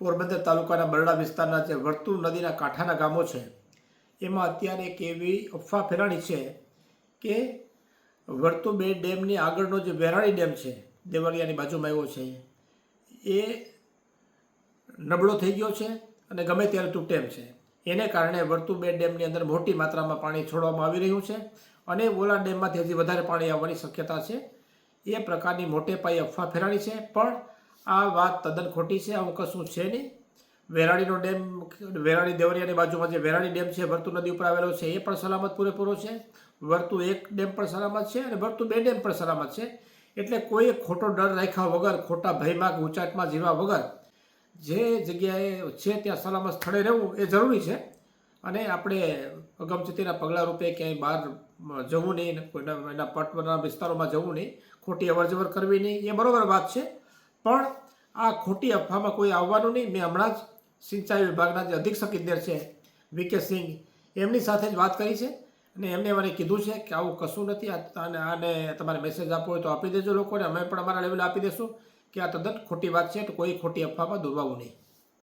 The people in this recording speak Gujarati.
પોરબંદર તાલુકાના બરડા વિસ્તારના જે વર્તુળ નદીના કાંઠાના ગામો છે, એમાં અત્યારે એક એવી અફવા ફેલાણી છે કે વર્તુ બે ડેમની આગળનો જે વેરાણી ડેમ છે, દેવળિયાની બાજુમાં આવ્યો છે, એ નબળો થઈ ગયો છે અને ગમે ત્યારે તૂટે એમ છે. એને કારણે વર્તુ બે ડેમની અંદર મોટી માત્રામાં પાણી છોડવામાં આવી રહ્યું છે અને ઓલા ડેમમાંથી હજી વધારે પાણી આવવાની શક્યતા છે. એ પ્રકારની મોટે પાયે અફવા ફેલાણી છે, પણ આ વાત તદ્દન ખોટી છે, આવું કશું છે નહીં. વેરાણીનો ડેમ, વેરાણી દેવરિયાની બાજુમાં જે વેરાણી ડેમ છે, વર્તુ નદી ઉપર આવેલો છે, એ પણ સલામત પૂરેપૂરો છે. વર્તુ એક ડેમ પણ સલામત છે અને વર્તુ બે ડેમ પણ સલામત છે. એટલે કોઈ ખોટો ડર રાખ્યા વગર, ખોટા ભયમાં કે ઉચાટમાં જીવા વગર, જે જગ્યાએ છે ત્યાં સલામત સ્થળે રહેવું એ જરૂરી છે. અને આપણે અગમચેતીના પગલાં રૂપે ક્યાંય બહાર જવું નહીં એના પટના વિસ્તારોમાં જવું નહીં, ખોટી અવરજવર કરવી નહીં, એ બરોબર વાત છે. પણ આ ખોટી અફવામાં કોઈ આવવાનું નહીં. મેં હમણાં જ સિંચાઈ વિભાગના જે અધિક્ષક ઇજનેર છે, વી સિંહ એમની સાથે જ વાત કરી છે અને એમને મને કીધું છે કે આવું કશું નથી. અને આને તમારે મેસેજ આપવો હોય તો આપી દેજો લોકોને. અમે પણ અમારા લેવલે આપી દેશું કે આ તદ્દન ખોટી વાત છે, તો કોઈ ખોટી અફવામાં દોરવાવું નહીં.